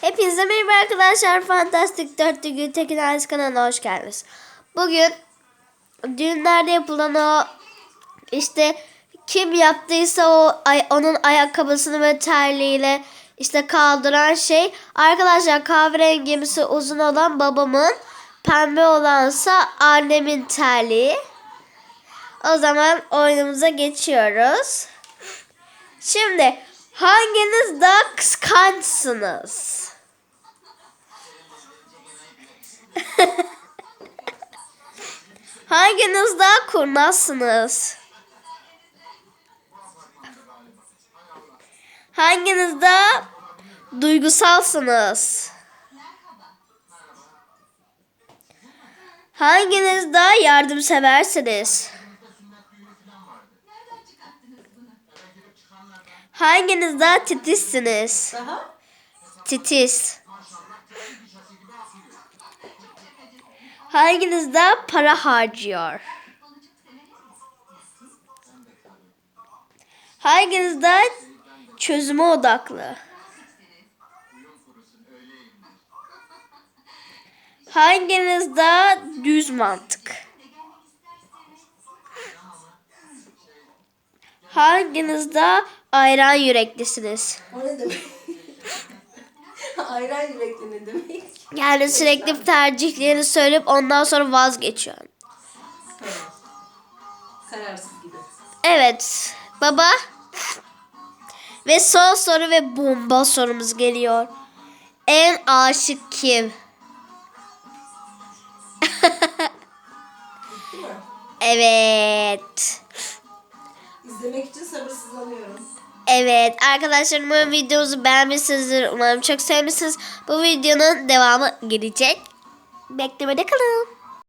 Hepinize merhaba arkadaşlar. Fantastik 4 Gün Tekin Ailesi kanalına hoş geldiniz. Bugün düğünlerde yapılan o işte kim yaptıysa o ay- onun ayakkabısını ve terliğiyle işte kaldıran şey. Arkadaşlar kahverengimsi uzun olan babamın pembe olansa annemin terliği. O zaman oyunumuza geçiyoruz. Şimdi hanginiz daha kıskançsınız? Hanginiz daha kurnazsınız? Hanginiz daha duygusalsınız? Hanginiz daha yardımseversiniz? Hanginiz daha titizsiniz? Daha? Titiz. Hanginiz daha para harcıyor? Hanginiz daha çözüme odaklı? Hanginiz daha düz mantık? Hanginiz daha ayran yüreklisiniz? O ne demek? Ayran yürekli ne demek? Yani sürekli tercihlerini söyleyip ondan sonra vazgeçiyor. Kararsız gibi. Evet baba. Ve son soru ve bomba sorumuz geliyor. En aşık kim? Evet. İzlemek için sabırsızlanıyorum. Evet arkadaşlar umarım videomuzu beğenmişsinizdir. Umarım çok sevmişsiniz. Bu videonun devamı gelecek. Beklemede kalın.